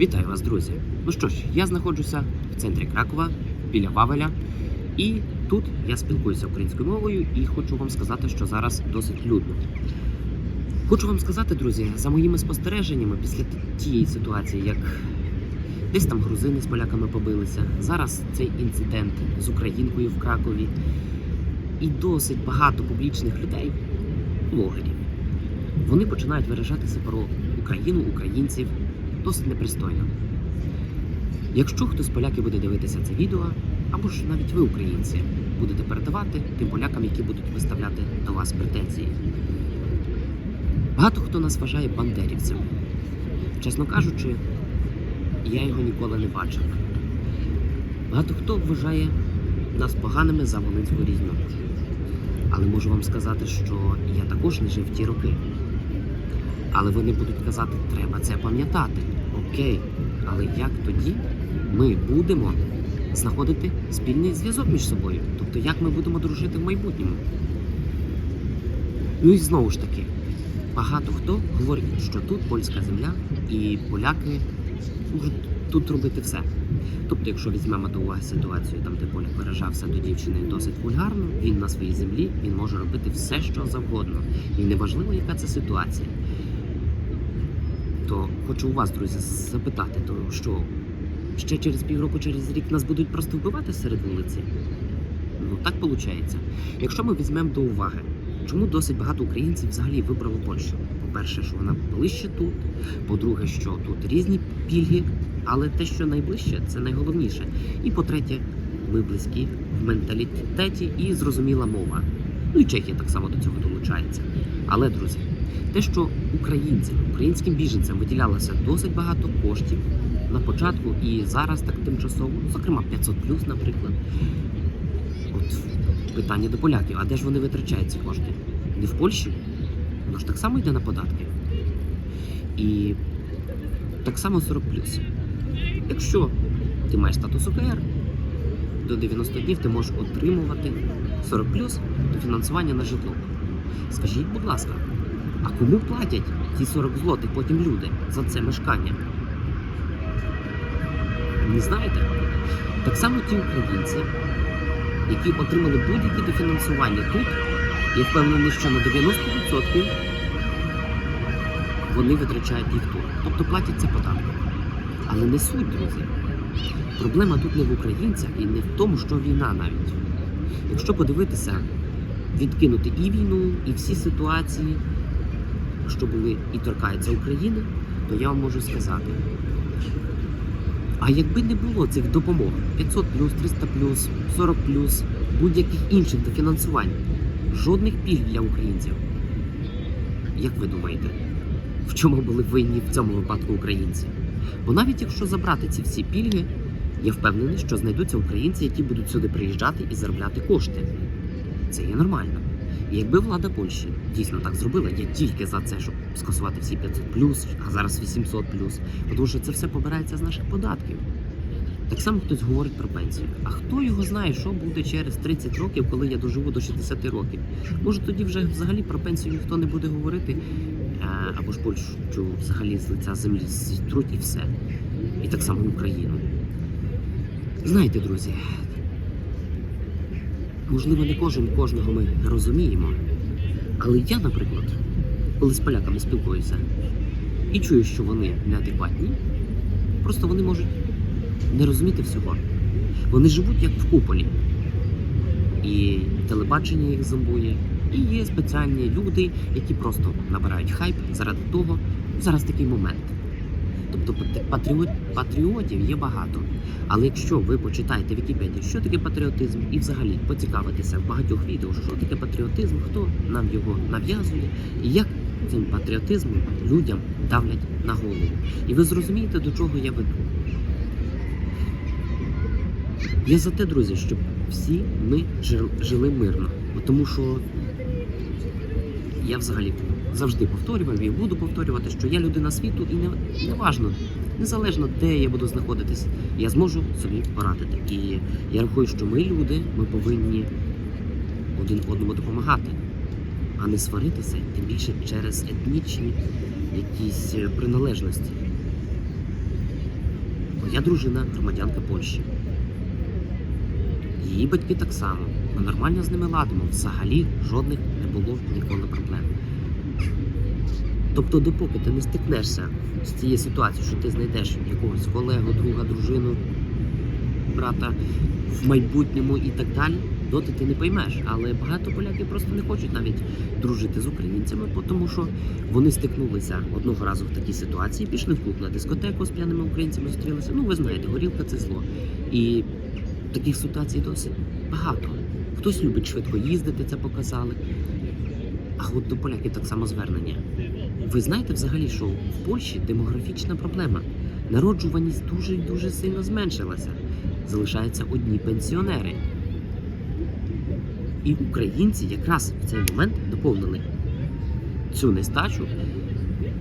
Вітаю вас, друзі! Ну що ж, я знаходжуся в центрі Кракова біля Вавеля, і тут я спілкуюся українською мовою і хочу вам сказати, що зараз досить людно. Хочу вам сказати, друзі, за моїми спостереженнями після тієї ситуації, як десь там грузини з поляками побилися, зараз цей інцидент з українкою в Кракові, і досить багато публічних людей, блогерів, вони починають виражатися про Україну, українців досить непристойно. Якщо хтось з поляків буде дивитися це відео, або ж навіть ви, українці, будете передавати тим полякам, які будуть виставляти до вас претензії. Багато хто нас вважає бандерівцем. Чесно кажучи, я його ніколи не бачив. Багато хто вважає нас поганими за Волинську різню. Але можу вам сказати, що я також не жив ті роки. Але вони будуть казати, треба це пам'ятати. Окей, але як тоді ми будемо знаходити спільний зв'язок між собою? Тобто, як ми будемо дружити в майбутньому? Ну і знову ж таки, багато хто говорить, що тут польська земля і поляки можуть тут робити все. Тобто, якщо візьмемо до уваги ситуацію, там де поляк виражався до дівчини досить вульгарно, він на своїй землі він може робити все, що завгодно. І неважливо, яка це ситуація. То хочу у вас, друзі, запитати, то що ще через півроку, через рік нас будуть просто вбивати серед вулиці? Ну так виходить. Якщо ми візьмемо до уваги, чому досить багато українців взагалі вибрало Польщу? По-перше, що вона ближче тут. По-друге, що тут різні пільги, але те, що найближче, це найголовніше. І по-третє, ми близькі в менталітеті і зрозуміла мова. Ну і Чехія так само до цього долучається. Але, друзі, те, що українцям, українським біженцям виділялося досить багато коштів на початку і зараз так тимчасово, ну, зокрема 500 наприклад. От питання до поляків: а де ж вони витрачають ці кошти? Не в Польщі? Воно ж так само йде на податки. І так само 40 Якщо ти маєш статус УКР, до 90 днів ти можеш отримувати 40 до фінансування на житло. Скажіть, будь ласка, а кому платять ці 40 злотих потім люди за це мешкання? Не знаєте? Так само ті українці, які отримали будь-яке дофінансування тут, я впевнений, що на 90% вони витрачають їх тут. Тобто платять це податком. Але не суть, друзі. Проблема тут не в українцях і не в тому, що війна навіть. Якщо подивитися, відкинути і війну, і всі ситуації, що були і торкаються України, то я вам можу сказати. А якби не було цих допомог 500 300 40 будь-яких інших дофінансувань, жодних пільг для українців. Як ви думаєте, в чому були винні в цьому випадку українці? Бо навіть якщо забрати ці всі пільги, я впевнений, що знайдуться українці, які будуть сюди приїжджати і заробляти кошти. Це є нормально. І якби влада Польщі дійсно так зробила, я тільки за це, щоб скасувати всі 500 а зараз 800 тому що це все побирається з наших податків. Так само хтось говорить про пенсію. А хто його знає, що буде через 30 років, коли я доживу до 60 років? Може тоді вже взагалі про пенсію ніхто не буде говорити, або ж Польщу взагалі з лиця землі зітруть і все. І так само Україну. Знаєте, друзі, можливо, не кожен кожного ми розуміємо. Але я, наприклад, коли з поляками спілкуюся і чую, що вони неадекватні, просто вони можуть не розуміти всього. Вони живуть як в куполі. І телебачення їх зомбує, і є спеціальні люди, які просто набирають хайп заради того, зараз такий момент. Тобто патріот, патріотів є багато. Але якщо ви почитаєте Вікіпедію, що таке патріотизм, і взагалі поцікавитеся в багатьох відео, що таке патріотизм, хто нам його нав'язує, і як цим патріотизмом людям давлять на голову. І ви зрозумієте, до чого я веду. Я за те, друзі, щоб всі ми жили мирно. Тому що я взагалі завжди повторював і буду повторювати, що я людина світу, і не, не важно, незалежно де я буду знаходитись, я зможу собі порадити. І я рахую, що ми люди, ми повинні один одному допомагати, а не сваритися, тим більше через етнічні якісь приналежності. Моя дружина громадянка Польщі. Її батьки так само. Ми нормально з ними ладимо. Взагалі жодних не було ніколи проблем. Тобто, допоки ти не стикнешся з цією ситуацією, що ти знайдеш якогось колегу, друга, дружину, брата в майбутньому і так далі, доти ти не поймеш. Але багато поляків просто не хочуть навіть дружити з українцями, тому що вони стикнулися одного разу в такій ситуації, пішли в клуб на дискотеку з п'яними українцями, зустрілися. Ну, ви знаєте, горілка це зло. І таких ситуацій досить багато. Хтось любить швидко їздити, це показали. А от до поляків так само звернення. Ви знаєте взагалі, що в Польщі демографічна проблема. Народжуваність дуже і дуже сильно зменшилася. Залишаються одні пенсіонери. І українці якраз в цей момент доповнили цю нестачу.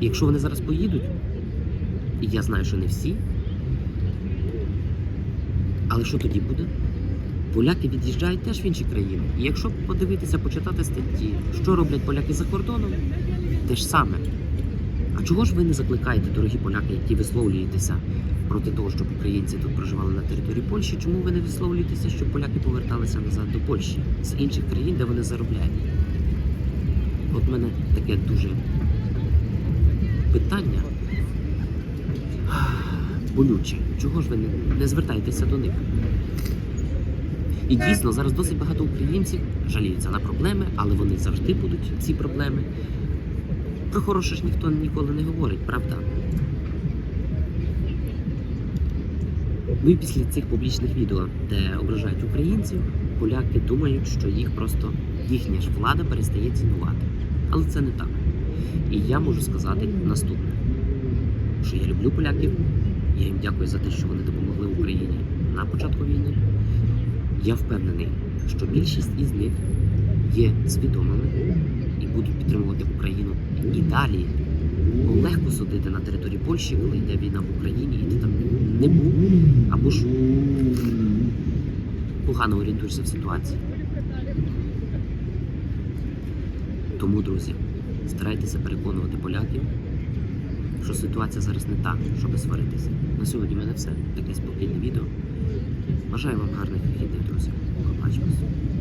Якщо вони зараз поїдуть, і я знаю, що не всі, але що тоді буде? Поляки від'їжджають теж в інші країни. І якщо подивитися, почитати статті, що роблять поляки за кордоном, те ж саме. А чого ж ви не закликаєте, дорогі поляки, які висловлюєтеся проти того, щоб українці тут проживали на території Польщі? Чому ви не висловлюєтеся, щоб поляки поверталися назад до Польщі з інших країн, де вони заробляють? От в мене таке дуже питання болюче. Чого ж ви не, звертаєтеся до них? І дійсно зараз досить багато українців жаліються на проблеми, але вони завжди будуть ці проблеми. Про хороше ж ніхто ніколи не говорить, правда? Ну і після цих публічних відео, де ображають українців, поляки думають, що їх просто їхня ж влада перестає цінувати. Але це не так. І я можу сказати наступне: що я люблю поляків, я їм дякую за те, що вони допомогли Україні на початку війни. Я впевнений, що більшість із них є свідомими будуть підтримувати Україну і далі. Бо легко судити на території Польщі, коли йде війна в Україні, і ти там не був, або ж погано орієнтуєшся в ситуації. Тому, друзі, старайтеся переконувати поляків, що ситуація зараз не та, щоб сваритися. На сьогодні в мене все. Таке спокійне відео. Бажаю вам гарних вихідних, друзі. Побачимось.